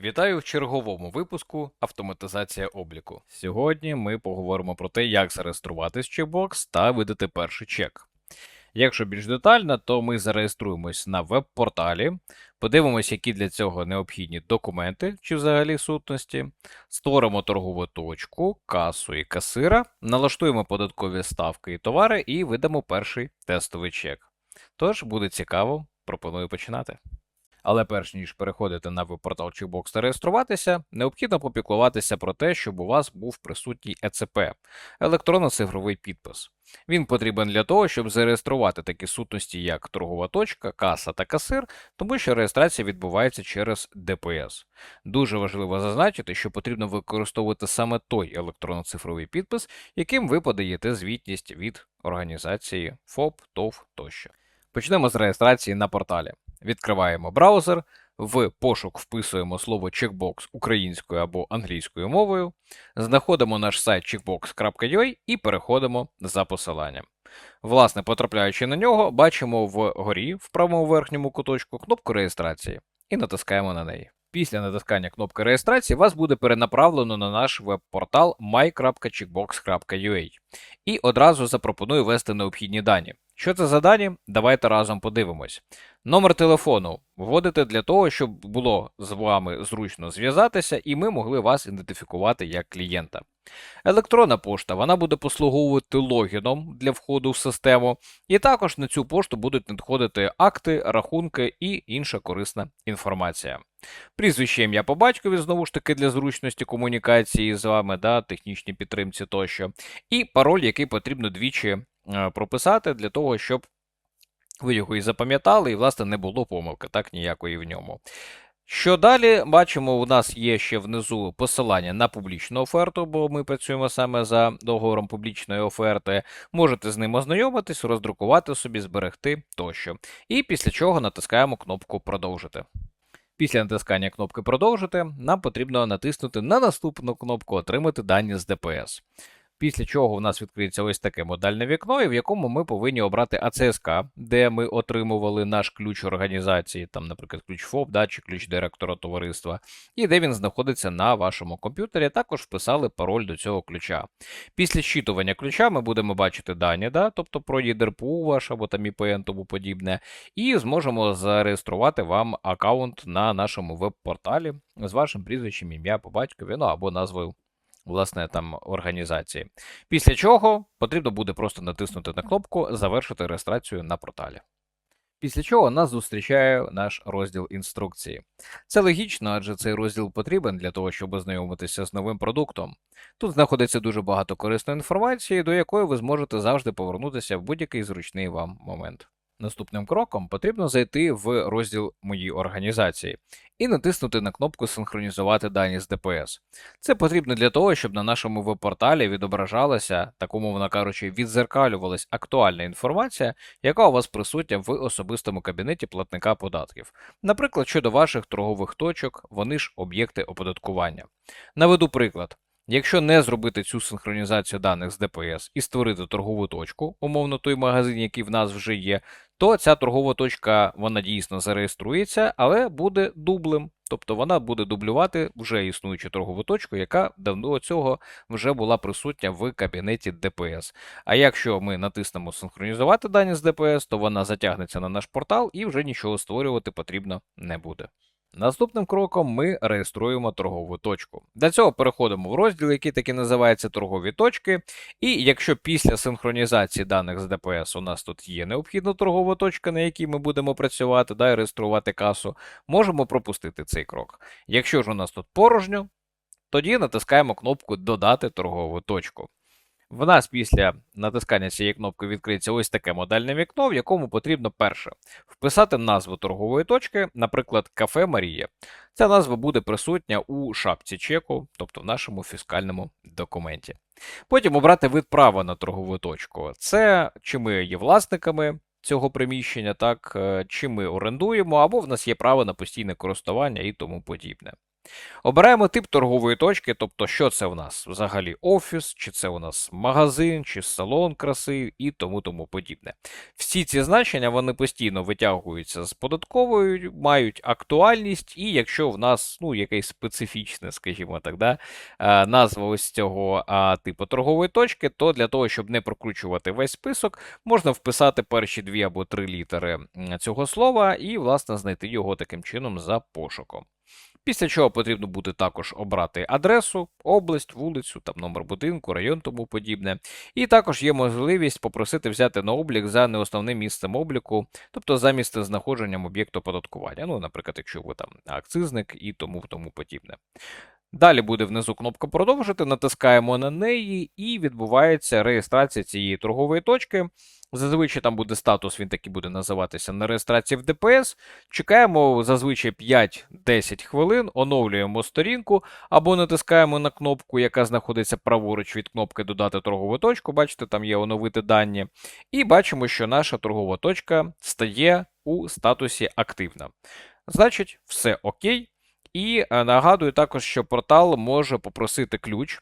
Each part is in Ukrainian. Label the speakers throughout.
Speaker 1: Вітаю в черговому випуску Автоматизація обліку. Сьогодні ми поговоримо про те, як зареєструватись в чекбокс та видати перший чек. Якщо більш детально, то ми зареєструємось на веб-порталі, подивимось, які для цього необхідні документи чи взагалі сутності, створимо торгову точку, касу і касира, налаштуємо податкові ставки і товари і видамо перший тестовий чек. Тож буде цікаво, пропоную починати. Але перш ніж переходити на веб-портал Checkbox та реєструватися, необхідно попіклуватися про те, щоб у вас був присутній ЕЦП електронно-цифровий підпис. Він потрібен для того, щоб зареєструвати такі сутності, як торгова точка, каса та касир, тому що реєстрація відбувається через ДПС. Дуже важливо зазначити, що потрібно використовувати саме той електронно-цифровий підпис, яким ви подаєте звітність від організації ФОП, ТОВ тощо. Почнемо з реєстрації на порталі. Відкриваємо браузер, в пошук вписуємо слово checkbox українською або англійською мовою, знаходимо наш сайт checkbox.ua і переходимо за посиланням. Власне, потрапляючи на нього, бачимо вгорі в правому верхньому куточку кнопку реєстрації і натискаємо на неї. Після натискання кнопки реєстрації вас буде перенаправлено на наш веб-портал my.checkbox.ua і одразу запропоную ввести необхідні дані. Що це за дані? Давайте разом подивимось. Номер телефону вводите для того, щоб було з вами зручно зв'язатися, і ми могли вас ідентифікувати як клієнта. Електронна пошта вона буде послуговувати логіном для входу в систему, і також на цю пошту будуть надходити акти, рахунки і інша корисна інформація. Прізвище ім'я по батькові, знову ж таки, для зручності комунікації з вами, да, технічній підтримці тощо, і пароль, який потрібно двічі прописати для того, щоб ви його і запам'ятали, і, власне, не було помилки, так ніякої в ньому. Що далі бачимо, у нас є ще внизу посилання на публічну оферту, бо ми працюємо саме за договором публічної оферти. Можете з ним ознайомитись, роздрукувати собі, зберегти тощо. І після чого натискаємо кнопку Продовжити. Після натискання кнопки Продовжити нам потрібно натиснути на наступну кнопку Отримати дані з ДПС. Після чого у нас відкриється ось таке модальне вікно, і в якому ми повинні обрати АЦСК, де ми отримували наш ключ організації, там, наприклад, ключ ФОП да, чи ключ директора товариства, і де він знаходиться на вашому комп'ютері. Також вписали пароль до цього ключа. Після щитування ключа ми будемо бачити дані, да, тобто про ЄДРПУ ваш або там ІПН тому подібне, і зможемо зареєструвати вам аккаунт на нашому веб-порталі з вашим прізвищем, ім'я по батькові, ну або назвою власне там організації. Після чого потрібно буде просто натиснути на кнопку Завершити реєстрацію на порталі. Після чого нас зустрічає наш розділ інструкції. Це логічно, адже цей розділ потрібен для того, щоб ознайомитися з новим продуктом. Тут знаходиться дуже багато корисної інформації, до якої ви зможете завжди повернутися в будь-який зручний вам момент. Наступним кроком потрібно зайти в розділ Мої організації і натиснути на кнопку Синхронізувати дані з ДПС. Це потрібно для того, щоб на нашому веб-порталі відображалася, так умовно кажучи, відзеркалювалась актуальна інформація, яка у вас присутня в особистому кабінеті платника податків. Наприклад, щодо ваших торгових точок, вони ж об'єкти оподаткування. Наведу приклад. Якщо не зробити цю синхронізацію даних з ДПС і створити торгову точку, умовно той магазин, який в нас вже є, то ця торгова точка вона дійсно зареєструється, але буде дублем. Тобто вона буде дублювати вже існуючу торгову точку, яка давно цього вже була присутня в кабінеті ДПС. А якщо ми натиснемо синхронізувати дані з ДПС, то вона затягнеться на наш портал і вже нічого створювати потрібно не буде. Наступним кроком ми реєструємо торгову точку. Для цього переходимо в розділ, який таки називається торгові точки. І якщо після синхронізації даних з ДПС у нас тут є необхідна торгова точка, на якій ми будемо працювати, да, і реєструвати касу, можемо пропустити цей крок. Якщо ж у нас тут порожньо, тоді натискаємо кнопку Додати торгову точку. В нас після натискання цієї кнопки відкриється ось таке модельне вікно, в якому потрібно перше вписати назву торгової точки, наприклад, кафе Марія. Ця назва буде присутня у шапці чеку, тобто в нашому фіскальному документі. Потім обрати вид права на торгову точку. Це чи ми є власниками цього приміщення, так, е, чи ми орендуємо, або в нас є право на постійне користування і тому подібне. Обираємо тип торгової точки, тобто, що це в нас взагалі офіс, чи це у нас магазин, чи салон краси і тому тому подібне. Всі ці значення вони постійно витягуються з податковою, мають актуальність, і якщо в нас ну, якесь специфічне, скажімо так, да, е, назва ось цього типу торгової точки, то для того, щоб не прокручувати весь список, можна вписати перші дві або три літери цього слова і, власне, знайти його таким чином за пошуком. Після чого потрібно буде також обрати адресу, область, вулицю, там номер будинку, район тому подібне. І також є можливість попросити взяти на облік за неосновним місцем обліку, тобто за місце знаходженням об'єкту оподаткування. Ну, наприклад, якщо ви там акцизник і тому тому подібне. Далі буде внизу кнопка продовжити, натискаємо на неї, і відбувається реєстрація цієї торгової точки. Зазвичай там буде статус, він таки буде називатися на реєстрації в ДПС. Чекаємо зазвичай 5-10 хвилин, оновлюємо сторінку або натискаємо на кнопку, яка знаходиться праворуч від кнопки Додати торгову точку. Бачите, там є оновити дані. І бачимо, що наша торгова точка стає у статусі активна. Значить, все окей. І е, нагадую також, що портал може попросити ключ.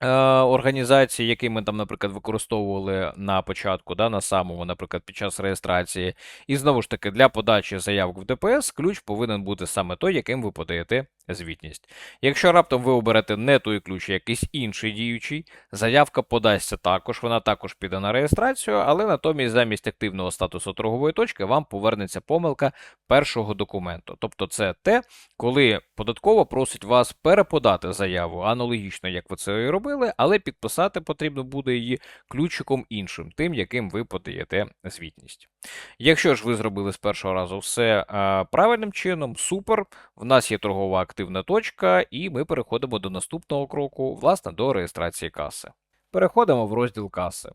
Speaker 1: Е, організації, які ми там, наприклад, використовували на початку, да, на самому, наприклад, під час реєстрації. І знову ж таки, для подачі заявок в ДПС ключ повинен бути саме той, яким ви подаєте звітність. Якщо раптом ви оберете не той ключ, а якийсь інший діючий, заявка подасться також, вона також піде на реєстрацію, але натомість замість активного статусу торгової точки вам повернеться помилка першого документу. Тобто це те, коли податково просить вас переподати заяву, аналогічно, як ви це і робили, але підписати потрібно буде її ключиком іншим, тим, яким ви подаєте звітність. Якщо ж ви зробили з першого разу все а, правильним чином, супер, в нас є торгова активна точка, і ми переходимо до наступного кроку, власне, до реєстрації каси. Переходимо в розділ каси.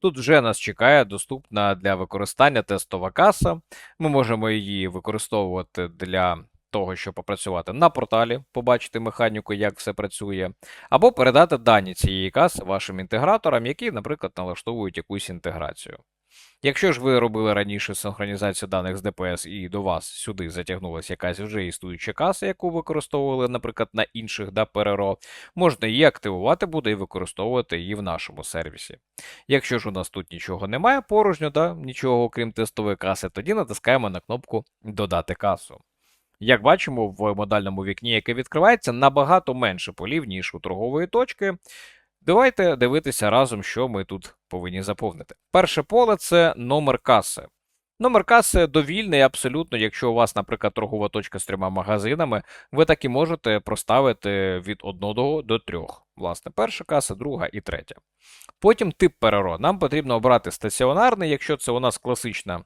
Speaker 1: Тут вже нас чекає доступна для використання тестова каса. Ми можемо її використовувати для того, щоб попрацювати на порталі, побачити механіку, як все працює, або передати дані цієї каси вашим інтеграторам, які, наприклад, налаштовують якусь інтеграцію. Якщо ж ви робили раніше синхронізацію даних з ДПС і до вас сюди затягнулася якась вже існуюча каса, яку використовували, наприклад, на інших да, ПРРО, можна її активувати буде і використовувати її в нашому сервісі. Якщо ж у нас тут нічого немає порожньо, да, нічого окрім тестової каси, тоді натискаємо на кнопку Додати касу. Як бачимо, в модальному вікні, яке відкривається, набагато менше полів, ніж у торгової точки. Давайте дивитися разом, що ми тут повинні заповнити. Перше поле це номер каси. Номер каси довільний абсолютно, якщо у вас, наприклад, торгова точка з трьома магазинами, ви так і можете проставити від одного до трьох. Власне, перша каса, друга і третя. Потім тип ПРРО. Нам потрібно обрати стаціонарний, якщо це у нас класична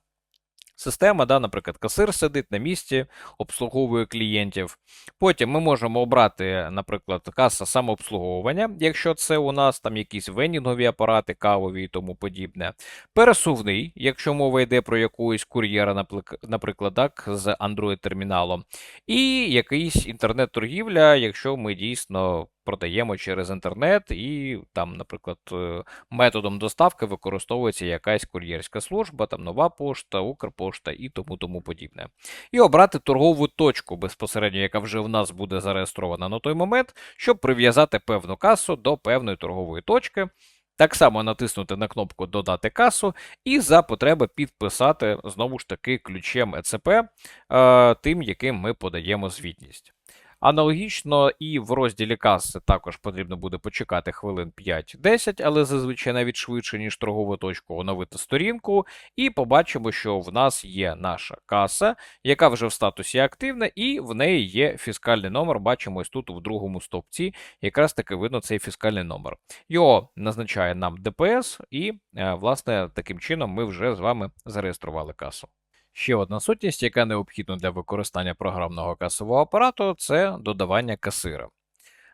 Speaker 1: Система, да, наприклад, касир сидить на місці, обслуговує клієнтів. Потім ми можемо обрати, наприклад, каса самообслуговування, якщо це у нас там якісь венінгові апарати, кавові і тому подібне. Пересувний, якщо мова йде про якогось кур'єра, наприклад, так, з Android-терміналом. І якийсь інтернет-торгівля, якщо ми дійсно продаємо через інтернет, і там, наприклад, е, методом доставки використовується якась кур'єрська служба, там нова пошта, Укрпошта і тому тому подібне. І обрати торгову точку безпосередньо, яка вже в нас буде зареєстрована на той момент, щоб прив'язати певну касу до певної торгової точки. Так само натиснути на кнопку Додати касу і за потреби підписати знову ж таки ключем ЕЦП, е, тим, яким ми подаємо звітність. Аналогічно і в розділі каси також потрібно буде почекати хвилин 5-10, але зазвичай навіть швидше, ніж торгову точку, оновити сторінку, і побачимо, що в нас є наша каса, яка вже в статусі активна, і в неї є фіскальний номер. Бачимо ось тут в другому стовпці, якраз таки видно цей фіскальний номер. Його назначає нам ДПС, і, е, власне, таким чином ми вже з вами зареєстрували касу. Ще одна сутність, яка необхідна для використання програмного касового апарату, це додавання касира.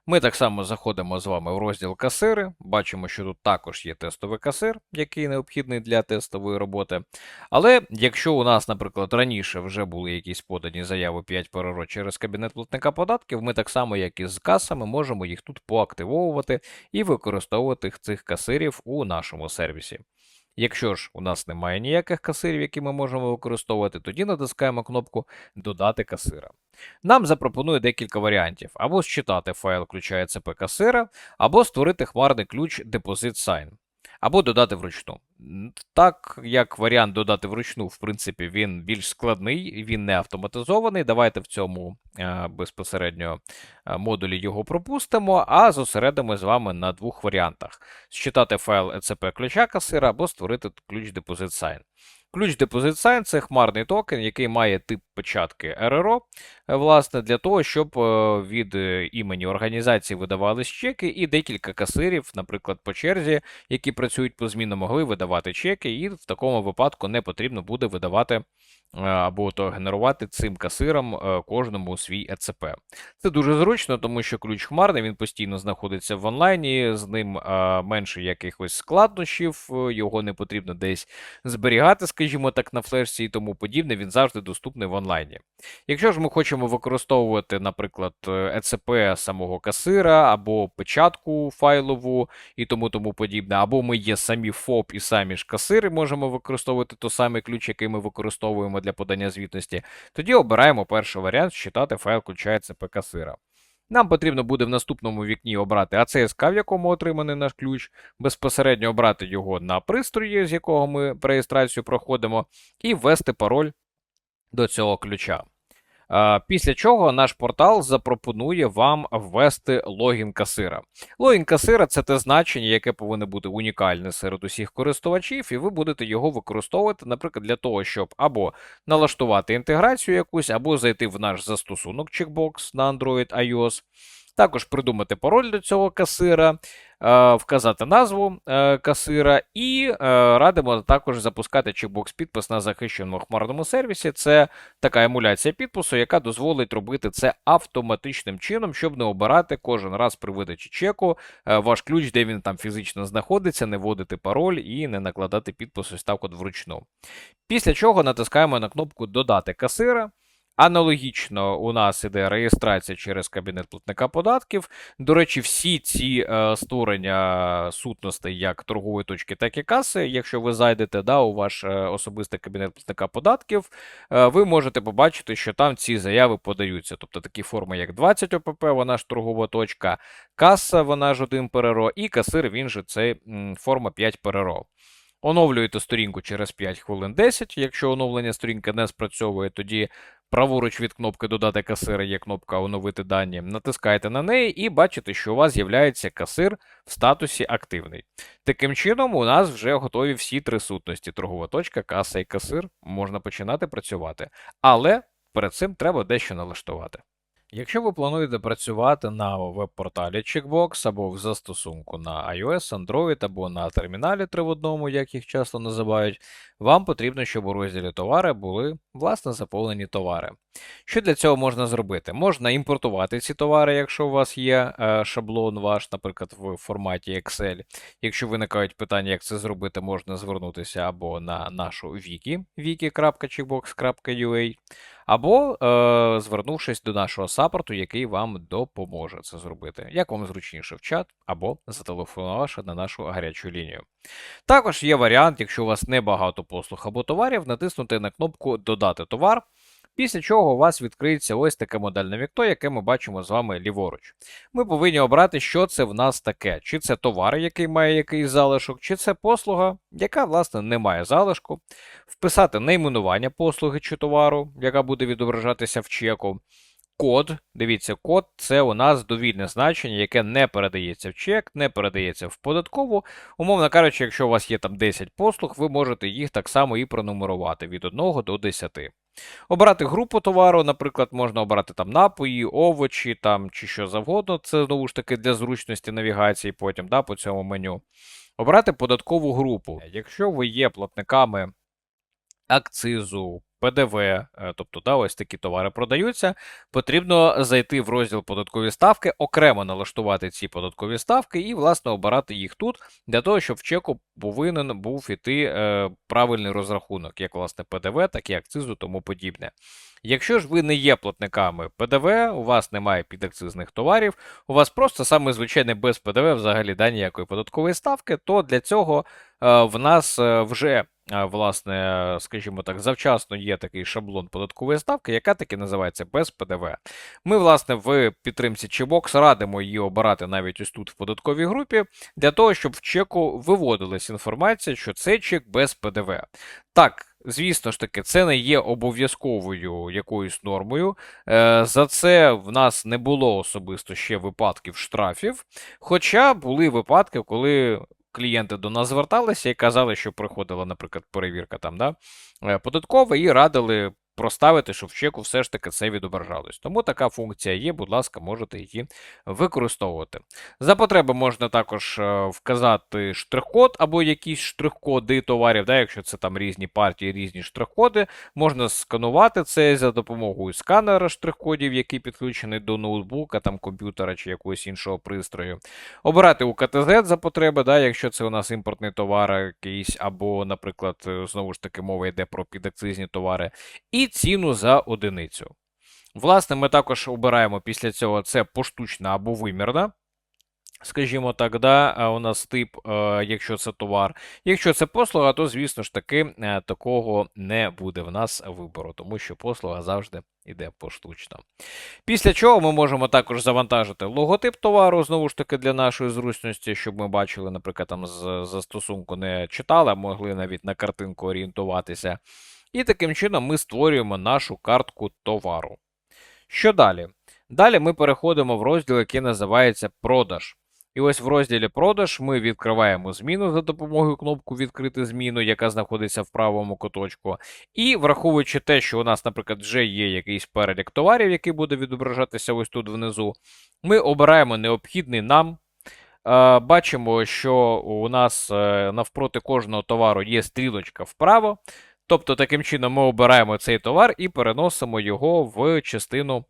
Speaker 1: Ми так само заходимо з вами в розділ касири, бачимо, що тут також є тестовий касир, який необхідний для тестової роботи. Але якщо у нас, наприклад, раніше вже були якісь подані заяви 5 ПРРО через кабінет платника податків, ми так само, як і з касами, можемо їх тут поактивовувати і використовувати цих касирів у нашому сервісі. Якщо ж у нас немає ніяких касирів, які ми можемо використовувати, тоді натискаємо кнопку Додати касира. Нам запропонує декілька варіантів: або считати файл ключа ЕЦП касира, або створити хмарний ключ Deposit Sign, або додати вручну. Так як варіант додати вручну, в принципі, він більш складний, він не автоматизований. Давайте в цьому е, безпосередньо е, модулі його пропустимо, а зосередимо з вами на двох варіантах: считати файл ECP ключа касира або створити ключ депозит Sign. Ключ Deposit Sign – це хмарний токен, який має тип печатки RRO, е, власне, для того, щоб е, від е, імені організації видавались чеки, і декілька касирів, наприклад, по черзі, які працюють по зміну, могли видавати чеки, і в такому випадку не потрібно буде видавати або то генерувати цим касирам е, кожному свій ЕЦП. Це дуже зручно, тому що ключ хмарний, він постійно знаходиться в онлайні, з ним е, менше якихось складнощів, е, його не потрібно десь зберігати, скажімо так, на флешці і тому подібне, він завжди доступний в онлайні. Якщо ж ми хочемо використовувати, наприклад, ЕЦП самого касира або печатку файлову і тому тому подібне, або ми є самі ФОП і самі ж касири, можемо використовувати той самий ключ, який ми використовуємо для подання звітності, тоді обираємо перший варіант считати файл ключа ЕЦП касира. Нам потрібно буде в наступному вікні обрати АЦСК, в якому отриманий наш ключ, безпосередньо обрати його на пристрої, з якого ми реєстрацію проходимо, і ввести пароль до цього ключа. Після чого наш портал запропонує вам ввести логін касира. Логін касира це те значення, яке повинно бути унікальне серед усіх користувачів, і ви будете його використовувати, наприклад, для того, щоб або налаштувати інтеграцію якусь, або зайти в наш застосунок чекбокс на Android iOS. Також придумати пароль до цього касира, вказати назву е, касира, і е, радимо також запускати чекбокс підпис на захищеному хмарному сервісі. Це така емуляція підпису, яка дозволить робити це автоматичним чином, щоб не обирати кожен раз при видачі чеку е, ваш ключ, де він там фізично знаходиться, не вводити пароль і не накладати підпис ось так от вручну. Після чого натискаємо на кнопку Додати касира. Аналогічно у нас іде реєстрація через кабінет платника податків. До речі, всі ці е, створення сутностей, як торгової точки, так і каси, якщо ви зайдете да, у ваш е, особистий кабінет платника податків, е, ви можете побачити, що там ці заяви подаються. Тобто такі форми, як 20 ОПП, вона ж торгова точка, каса, вона ж 1 ПРРО, і касир, він же це форма 5 ПРРО. Оновлюєте сторінку через 5 хвилин 10. Якщо оновлення сторінки не спрацьовує, тоді праворуч від кнопки Додати касира є кнопка Оновити дані. Натискаєте на неї і бачите, що у вас з'являється касир в статусі активний. Таким чином, у нас вже готові всі три сутності: торгова точка, каса і касир. Можна починати працювати. Але перед цим треба дещо налаштувати. Якщо ви плануєте працювати на веб-порталі Checkbox або в застосунку на iOS, Android або на терміналі 3 в одному, як їх часто називають, вам потрібно, щоб у розділі товари були власне заповнені товари. Що для цього можна зробити? Можна імпортувати ці товари, якщо у вас є е, шаблон ваш, наприклад, в форматі Excel. Якщо виникають питання, як це зробити, можна звернутися або на нашу wiki wiki.checkbox.ua, або е, звернувшись до нашого саппорту, який вам допоможе це зробити. Як вам зручніше в чат, або зателефонувавши на нашу гарячу лінію. Також є варіант, якщо у вас небагато послуг або товарів, натиснути на кнопку Додати товар. Після чого у вас відкриється ось таке модельне вікно, яке ми бачимо з вами ліворуч. Ми повинні обрати, що це в нас таке: чи це товар, який має якийсь залишок, чи це послуга, яка, власне, не має залишку, вписати найменування послуги чи товару, яка буде відображатися в чеку. Код, дивіться, код це у нас довільне значення, яке не передається в чек, не передається в податкову. Умовно кажучи, якщо у вас є там 10 послуг, ви можете їх так само і пронумерувати від 1 до 10. Обрати групу товару, наприклад, можна обрати там напої, овочі там, чи що завгодно. Це знову ж таки для зручності навігації потім да, по цьому меню. Обрати податкову групу. Якщо ви є платниками акцизу, ПДВ, е, тобто да, ось такі товари продаються, потрібно зайти в розділ податкові ставки, окремо налаштувати ці податкові ставки і, власне, обирати їх тут для того, щоб в чеку повинен був іти е, правильний розрахунок, як власне ПДВ, так і акцизу, тому подібне. Якщо ж ви не є платниками ПДВ, у вас немає підакцизних товарів, у вас просто саме звичайне без ПДВ взагалі да, ніякої податкової ставки, то для цього е, в нас е, вже. Е, Власне, скажімо так, завчасно є такий шаблон податкової ставки, яка таки називається без ПДВ. Ми, власне, в підтримці Chebox радимо її обирати навіть ось тут в податковій групі, для того, щоб в чеку виводилась інформація, що це чек без ПДВ. Так, звісно ж таки, це не є обов'язковою якоюсь нормою. Е, За це в нас не було особисто ще випадків штрафів. Хоча були випадки, коли клієнти до нас зверталися і казали, що приходила, наприклад, перевірка там, да, е, податкова, і радили проставити, щоб в чеку все ж таки це відображалось. Тому така функція є, будь ласка, можете її використовувати. За потреби можна також е, вказати штрих-код або якісь штрих-коди товарів, да, якщо це там різні партії, різні штрих-коди, можна сканувати це за допомогою сканера штрих-кодів, який підключений до ноутбука, там комп'ютера чи якогось іншого пристрою. Обирати УКТЗ за потреби, да, якщо це у нас імпортний товар якийсь, або, наприклад, е, знову ж таки, мова йде про підакцизні товари, і ціну за одиницю. Власне, ми також обираємо після цього це поштучна або вимірна. Скажімо так, да, у нас тип, е, якщо це товар. Якщо це послуга, то, звісно ж таки, е, такого не буде в нас вибору, тому що послуга завжди йде поштучно. Після чого ми можемо також завантажити логотип товару, знову ж таки, для нашої зручності, щоб ми бачили, наприклад, там з застосунку не читали, а могли навіть на картинку орієнтуватися. І таким чином ми створюємо нашу картку товару. Що далі? Далі ми переходимо в розділ, який називається продаж. І ось в розділі продаж ми відкриваємо зміну за допомогою кнопку Відкрити зміну, яка знаходиться в правому куточку. І враховуючи те, що у нас, наприклад, вже є якийсь перелік товарів, який буде відображатися ось тут внизу, ми обираємо необхідний нам. Е, Бачимо, що у нас е, навпроти кожного товару є стрілочка вправо. Тобто, таким чином ми обираємо цей товар і переносимо його в частину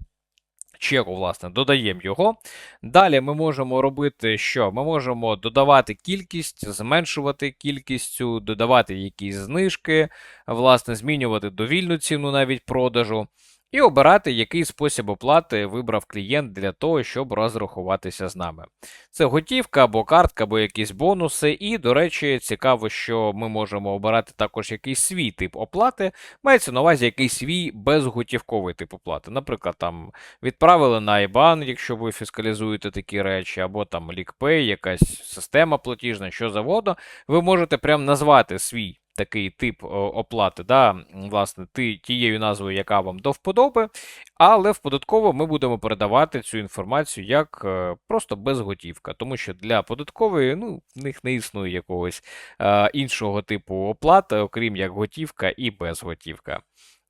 Speaker 1: чеку, власне, додаємо його. Далі ми можемо робити що? Ми можемо додавати кількість, зменшувати кількістю, додавати якісь знижки, власне, змінювати довільну ціну навіть продажу. І обирати, який спосіб оплати вибрав клієнт для того, щоб розрахуватися з нами. Це готівка або картка, або якісь бонуси. І, до речі, цікаво, що ми можемо обирати також якийсь свій тип оплати. Мається на увазі якийсь свій безготівковий тип оплати. Наприклад, там відправили на IBAN, якщо ви фіскалізуєте такі речі, або там LickPay, якась система платіжна, що завгодно. Ви можете прям назвати свій такий тип оплати, да, власне, тією назвою, яка вам до вподоби, але в податково ми будемо передавати цю інформацію як е, просто безготівка, тому що для податкової ну, в них не існує якогось е, іншого типу оплати, окрім як готівка і безготівка.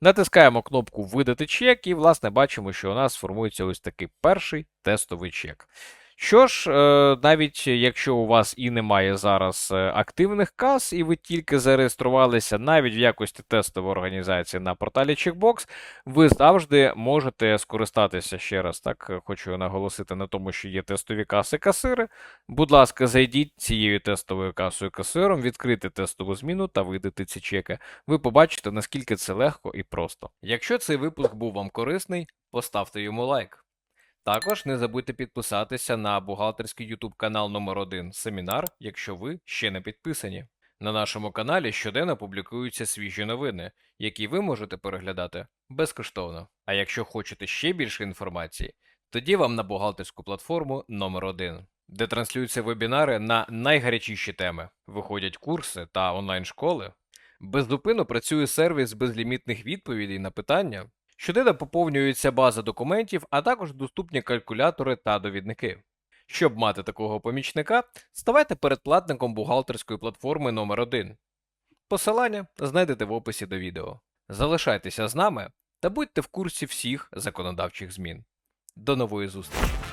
Speaker 1: Натискаємо кнопку Видати чек, і, власне, бачимо, що у нас формується ось такий перший тестовий чек. Що ж, е, навіть якщо у вас і немає зараз е, активних кас, і ви тільки зареєструвалися навіть в якості тестової організації на порталі Checkbox, ви завжди можете скористатися ще раз. Так, хочу наголосити на тому, що є тестові каси-касири. Будь ласка, зайдіть цією тестовою касою касиром, відкрити тестову зміну та видати ці чеки. Ви побачите, наскільки це легко і просто. Якщо цей випуск був вам корисний, поставте йому лайк. Також не забудьте підписатися на бухгалтерський YouTube канал номер 1 Семінар, якщо ви ще не підписані. На нашому каналі щоденно публікуються свіжі новини, які ви можете переглядати безкоштовно. А якщо хочете ще більше інформації, тоді вам на бухгалтерську платформу номер 1 де транслюються вебінари на найгарячіші теми, виходять курси та онлайн-школи. Беззупинно працює сервіс безлімітних відповідей на питання. Щоденно поповнюється база документів, а також доступні калькулятори та довідники. Щоб мати такого помічника, ставайте передплатником бухгалтерської платформи номер 1 Посилання знайдете в описі до відео. Залишайтеся з нами та будьте в курсі всіх законодавчих змін. До нової зустрічі!